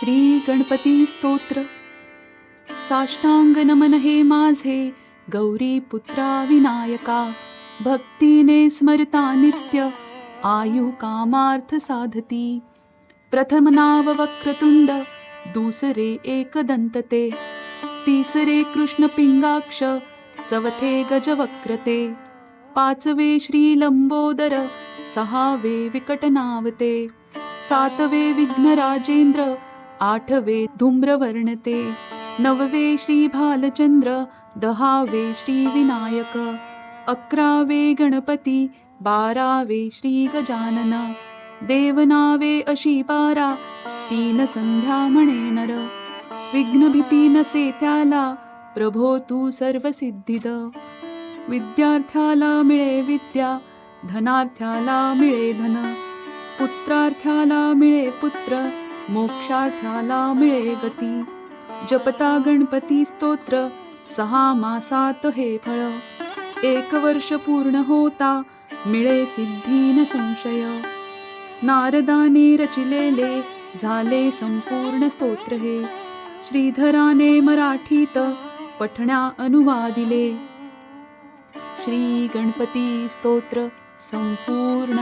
श्री गणपती स्तोत्र. साष्टांग नमन हे माझे गौरी पुत्रा विनायका भक्तीने स्मरता नित्य आयु कामार्थ साधती. प्रथम नाव वक्रतुंड दुसरे एकदंतते तिसरे कृष्ण पिंगाक्ष चवथे गजवक्रते. पाचवे श्री लंबोदर सहावे विकटनावते. सातवे विघ्नराजेंद्र आठवे धूम्रवर्णते नववे श्री भालचंद्र दहावे श्री विनायक अकरावे गणपती बारावे श्री गजानन देवनावे अशी बारा तीन संध्या म्हणे नर विघ्नभीती नसे त्याला प्रभो तू सर्व सिद्धिद विद्यार्थ्याला मिळे विद्या धनार्थ्याला मिळे धन पुत्रार्थ्याला मिळे पुत्र मोक्षार्थ्याला मिळे गती. जपता गणपती स्तोत्र सहा मासात हे फळ. एक वर्ष पूर्ण होता मिळे सिद्धीन संशय. नारदाने रचिलेले झाले संपूर्ण स्तोत्र हे. श्रीधराने मराठीत पठण्या अनुवादिले. श्री गणपती स्तोत्र संपूर्ण